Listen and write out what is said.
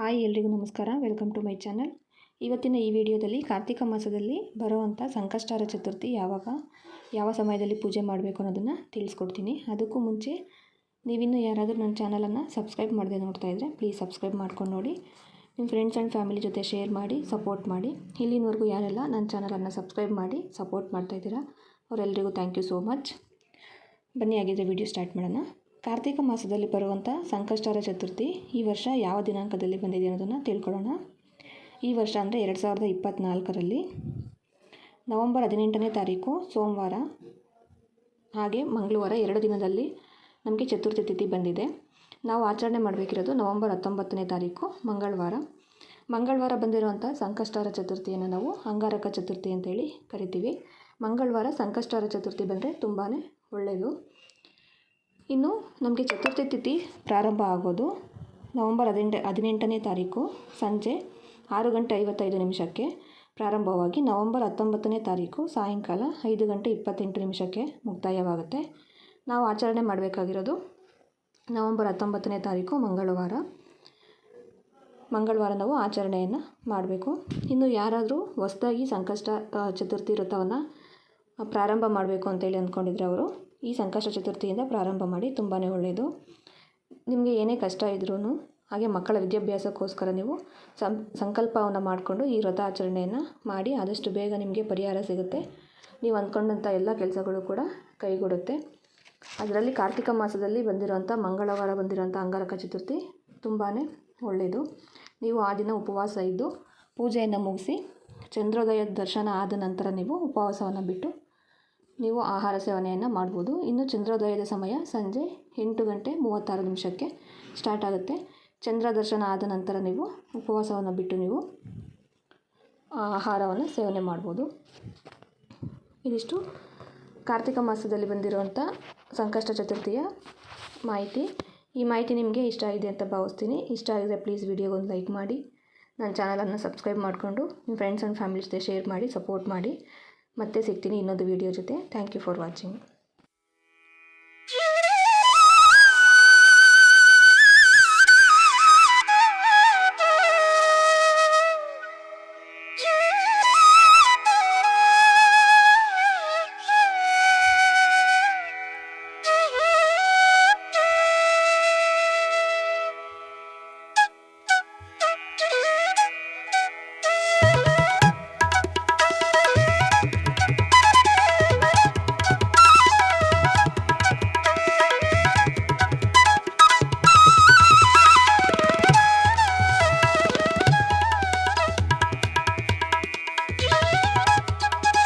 Hi ಎಲ್ರಿಗೂ ನಮಸ್ಕಾರ. Welcome to my channel ಇವತ್ತಿನ ಈ ವಿಡಿಯೋದಲ್ಲಿ ಕಾರ್ತಿಕ ಮಾಸದಲ್ಲಿ ಬರುವಂಥ ಸಂಕಷ್ಟಾರ ಚತುರ್ಥಿ ಯಾವಾಗ, ಯಾವ ಸಮಯದಲ್ಲಿ ಪೂಜೆ ಮಾಡಬೇಕು ಅನ್ನೋದನ್ನು ತಿಳಿಸ್ಕೊಡ್ತೀನಿ. ಅದಕ್ಕೂ ಮುಂಚೆ ನೀವಿನ್ನೂ ಯಾರಾದರೂ ನನ್ನ ಚಾನಲನ್ನು ಸಬ್ಸ್ಕ್ರೈಬ್ ಮಾಡದೆ ನೋಡ್ತಾ ಇದ್ದರೆ ಪ್ಲೀಸ್ ಸಬ್ಸ್ಕ್ರೈಬ್ ಮಾಡ್ಕೊಂಡು ನೋಡಿ. ನಿಮ್ಮ ಫ್ರೆಂಡ್ಸ್ ಆ್ಯಂಡ್ ಫ್ಯಾಮಿಲಿ ಜೊತೆ ಶೇರ್ ಮಾಡಿ ಸಪೋರ್ಟ್ ಮಾಡಿ. ಇಲ್ಲಿನವರೆಗೂ ಯಾರೆಲ್ಲ ನನ್ನ ಚಾನಲನ್ನು ಸಬ್ಸ್ಕ್ರೈಬ್ ಮಾಡಿ ಸಪೋರ್ಟ್ ಮಾಡ್ತಾಯಿದ್ದೀರಾ ಅವರೆಲ್ಲರಿಗೂ ಥ್ಯಾಂಕ್ ಯು ಸೋ ಮಚ್ ಬನ್ನಿ ಆಗಿದ್ದರೆ ವಿಡಿಯೋ ಸ್ಟಾರ್ಟ್ ಮಾಡೋಣ. ಕಾರ್ತಿಕ ಮಾಸದಲ್ಲಿ ಬರುವಂಥ ಸಂಕಷ್ಟಾರ ಚತುರ್ಥಿ ಈ ವರ್ಷ ಯಾವ ದಿನಾಂಕದಲ್ಲಿ ಬಂದಿದೆ ಅನ್ನೋದನ್ನು ತಿಳ್ಕೊಳ್ಳೋಣ. ಈ ವರ್ಷ ಅಂದರೆ ಎರಡು ಸಾವಿರದ ಇಪ್ಪತ್ತ್ನಾಲ್ಕರಲ್ಲಿ ನವಂಬರ್ ಹದಿನೆಂಟನೇ ತಾರೀಕು, ಸೋಮವಾರ ಹಾಗೆ ಮಂಗಳವಾರ ಎರಡು ದಿನದಲ್ಲಿ ನಮಗೆ ಚತುರ್ಥಿ ತಿಥಿ ಬಂದಿದೆ. ನಾವು ಆಚರಣೆ ಮಾಡಬೇಕಿರೋದು ನವಂಬರ್ ಹತ್ತೊಂಬತ್ತನೇ ತಾರೀಕು, ಮಂಗಳವಾರ. ಮಂಗಳವಾರ ಬಂದಿರುವಂಥ ಸಂಕಷ್ಟಾರ ಚತುರ್ಥಿಯನ್ನು ನಾವು ಅಂಗಾರಕ ಚತುರ್ಥಿ ಅಂತೇಳಿ ಕರಿತೀವಿ. ಮಂಗಳವಾರ ಸಂಕಷ್ಟಾರ ಚತುರ್ಥಿ ಬಂದರೆ ತುಂಬಾ ಒಳ್ಳೆಯದು. ಇನ್ನು ನಮಗೆ ಚತುರ್ಥಿ ತಿಥಿ ಪ್ರಾರಂಭ ಆಗೋದು ನವಂಬರ್ ಹದಿನೆಂಟು, ಹದಿನೆಂಟನೇ ತಾರೀಕು ಸಂಜೆ ಆರು ಗಂಟೆ ಐವತ್ತೈದು ನಿಮಿಷಕ್ಕೆ. ಪ್ರಾರಂಭವಾಗಿ ನವಂಬರ್ ಹತ್ತೊಂಬತ್ತನೇ ತಾರೀಕು ಸಾಯಂಕಾಲ ಐದು ಗಂಟೆ ಇಪ್ಪತ್ತೆಂಟು ನಿಮಿಷಕ್ಕೆ ಮುಕ್ತಾಯವಾಗುತ್ತೆ. ನಾವು ಆಚರಣೆ ಮಾಡಬೇಕಾಗಿರೋದು ನವಂಬರ್ ಹತ್ತೊಂಬತ್ತನೇ ತಾರೀಕು ಮಂಗಳವಾರ. ಮಂಗಳವಾರ ನಾವು ಆಚರಣೆಯನ್ನು ಮಾಡಬೇಕು. ಇನ್ನು ಯಾರಾದರೂ ಹೊಸದಾಗಿ ಸಂಕಷ್ಟ ಚತುರ್ಥಿ ವ್ರತವನ್ನು ಪ್ರಾರಂಭ ಮಾಡಬೇಕು ಅಂತೇಳಿ ಅಂದ್ಕೊಂಡಿದ್ರೆ ಅವರು ಈ ಸಂಕಷ್ಟ ಚತುರ್ಥಿಯಿಂದ ಪ್ರಾರಂಭ ಮಾಡಿ ತುಂಬಾ ಒಳ್ಳೆಯದು ನಿಮಗೆ ಏನೇ ಕಷ್ಟ ಇದ್ರೂ ಹಾಗೆ ಮಕ್ಕಳ ವಿದ್ಯಾಭ್ಯಾಸಕ್ಕೋಸ್ಕರ ನೀವು ಸಂ, ಸಂಕಲ್ಪವನ್ನು ಮಾಡಿಕೊಂಡು ಈ ವ್ರತ ಆಚರಣೆಯನ್ನು ಮಾಡಿ ಆದಷ್ಟು ಬೇಗ ನಿಮಗೆ ಪರಿಹಾರ ಸಿಗುತ್ತೆ. ನೀವು ಅಂದ್ಕೊಂಡಂಥ ಎಲ್ಲ ಕೆಲಸಗಳು ಕೂಡ ಕೈಗೊಡುತ್ತೆ. ಅದರಲ್ಲಿ ಕಾರ್ತಿಕ ಮಾಸದಲ್ಲಿ ಬಂದಿರುವಂಥ ಮಂಗಳವಾರ ಬಂದಿರುವಂಥ ಅಂಗಾರಕ ಚತುರ್ಥಿ ತುಂಬಾ ಒಳ್ಳೆಯದು ನೀವು ಆ ದಿನ ಉಪವಾಸ ಇದ್ದು ಪೂಜೆಯನ್ನು ಮುಗಿಸಿ ಚಂದ್ರೋದಯದ ದರ್ಶನ ಆದ ನಂತರ ನೀವು ಉಪವಾಸವನ್ನು ಬಿಟ್ಟು ನೀವು ಆಹಾರ ಸೇವನೆಯನ್ನು ಮಾಡ್ಬೋದು. ಇನ್ನು ಚಂದ್ರೋದಯದ ಸಮಯ ಸಂಜೆ ಎಂಟು ಗಂಟೆ ಮೂವತ್ತಾರು ನಿಮಿಷಕ್ಕೆ ಸ್ಟಾರ್ಟ್ ಆಗುತ್ತೆ. ಚಂದ್ರ ದರ್ಶನ ಆದ ನಂತರ ನೀವು ಉಪವಾಸವನ್ನು ಬಿಟ್ಟು ನೀವು ಆಹಾರವನ್ನು ಸೇವನೆ ಮಾಡ್ಬೋದು. ಇದಿಷ್ಟು ಕಾರ್ತಿಕ ಮಾಸದಲ್ಲಿ ಬಂದಿರುವಂಥ ಸಂಕಷ್ಟ ಚತುರ್ಥಿಯ ಮಾಹಿತಿ. ಈ ಮಾಹಿತಿ ನಿಮಗೆ ಇಷ್ಟ ಆಗಿದೆ ಅಂತ ಭಾವಿಸ್ತೀನಿ. ಇಷ್ಟ ಆಗಿದೆ ಪ್ಲೀಸ್ ವಿಡಿಯೋಗೊಂದು ಲೈಕ್ ಮಾಡಿ. ನನ್ನ ಚಾನಲನ್ನು ಸಬ್ಸ್ಕ್ರೈಬ್ ಮಾಡಿಕೊಂಡು ನಿಮ್ಮ ಫ್ರೆಂಡ್ಸ್ ಆ್ಯಂಡ್ ಫ್ಯಾಮಿಲಿ ಜೊತೆ ಶೇರ್ ಮಾಡಿ ಸಪೋರ್ಟ್ ಮಾಡಿ. ಮತ್ತೆ ಸಿಗ್ತೀನಿ ಇನ್ನೊಂದು ವೀಡಿಯೋ ಜೊತೆ. Thank you for watching